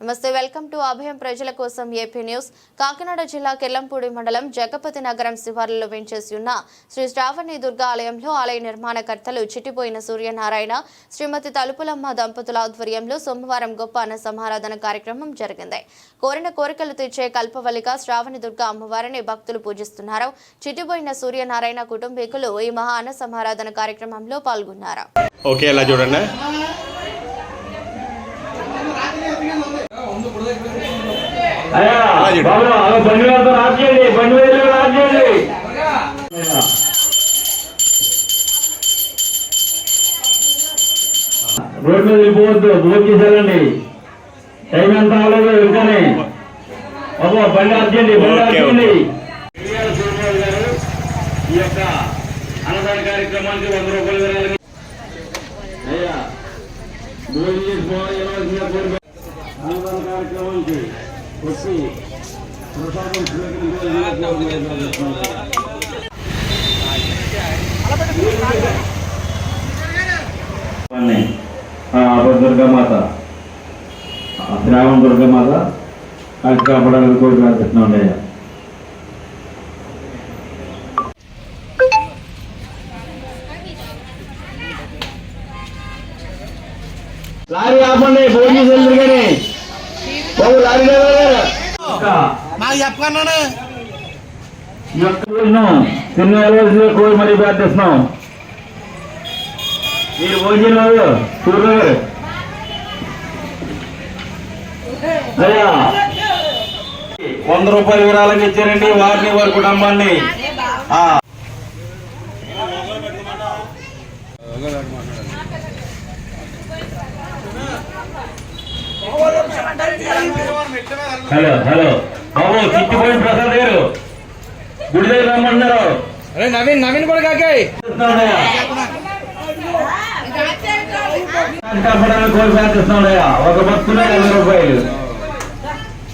నమస్తే welcome to అభయం ప్రజల కోసం ఏపీ న్యూస్. కాకినాడ జిల్లా కెల్లంపూడి మండలం జగపతి నగరం శివార్లలో వెంచేసి ఉన్న శ్రీ శ్రావణి దుర్గా ఆలయంలో ఆలయ నిర్మాణకర్తలు చిట్టిపోయిన సూర్యనారాయణ శ్రీమతి తలుపులమ్మ దంపతుల ఆధ్వర్యంలో సోమవారం గొప్ప అన్న సమారాధన కార్యక్రమం జరిగింది. కోరిన కోరికలు తీర్చే కల్పవల్లిగా శ్రావణి దుర్గా అమ్మవారిని భక్తులు పూజిస్తున్నారు. చిట్టిపోయిన సూర్యనారాయణ కుటుంబీకులు ఈ మహా అన్న సమారాధన కార్యక్రమంలో పాల్గొన్నారు. ఓకే చూడండి అయ్యా అలా చూడు. బాబు అలా బండి వెళ్తా రాజేయండి బండి వెళ్ళి రాజేయండి. రోడ్ మీద వెళ్ళిపోవద్దు భోజనం చేశారండి టైం ఎంత అవ్వలేదు ఇంకానే బాబు బండి ఆర్చేయండి బండి ఆర్చేయండి ఈ యొక్క అన్నదాన కార్యక్రమానికి వంద రూపాయలు విరాళంగా అయ్యా భోజనం చేసుకోవాలి అన్నదాన కార్యక్రమానికి వచ్చి దుర్గామాత శ్రావణ దుర్గామాత అది కాపాడాలని కోరి ప్రార్థిస్తున్నాం అయ్యా లారీ ఆపండి భోజనం చేద్దరు కానీ లారీ ఈ యొక్క రోజులు కోరి మరీ ప్రార్థిస్తున్నాం. మీరు భోజనం అయ్యా. వంద రూపాయలు విరాళంగా ఇచ్చారండి వారిని వారి కుటుంబాన్ని. హలో హలో బాబు చిట్టిపోయిన ప్రసాద్ గారు గుడి దగ్గర రమ్మంటున్నారు అరే నవీన్ నవీన్ కూడా కాకాయ్ కోరి ప్రార్థిస్తున్నాడయ్యా ఒక భక్తులు యాభై రూపాయలు